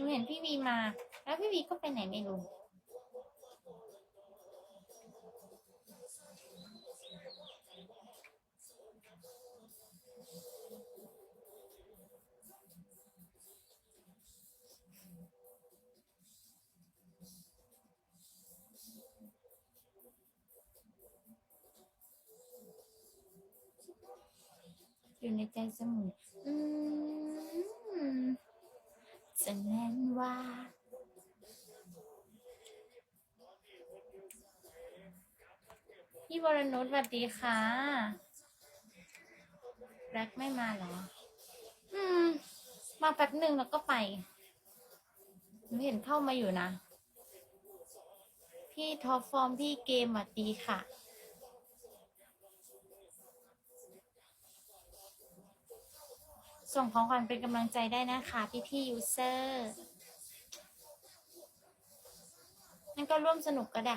นูเห็นพี่วีมา แล้วพี่วีก็ไปไหนไม่รู้อยู่ในใจเสมออืม จะแน่นว่า พี่วรนุชสวัสดีค่ะแบล็กไม่มาเหรอ อืม มาแป๊บหนึ่งแล้วก็ไปหนูเห็นเข้ามาอยู่นะ พี่ท็อปฟอร์มพี่เกมสวัสดีค่ะ ส่งของขวัญเป็นกำลังใจได้นะคะพี่พี่ยูเซอร์นั่นก็ร่วมสนุกก็ได้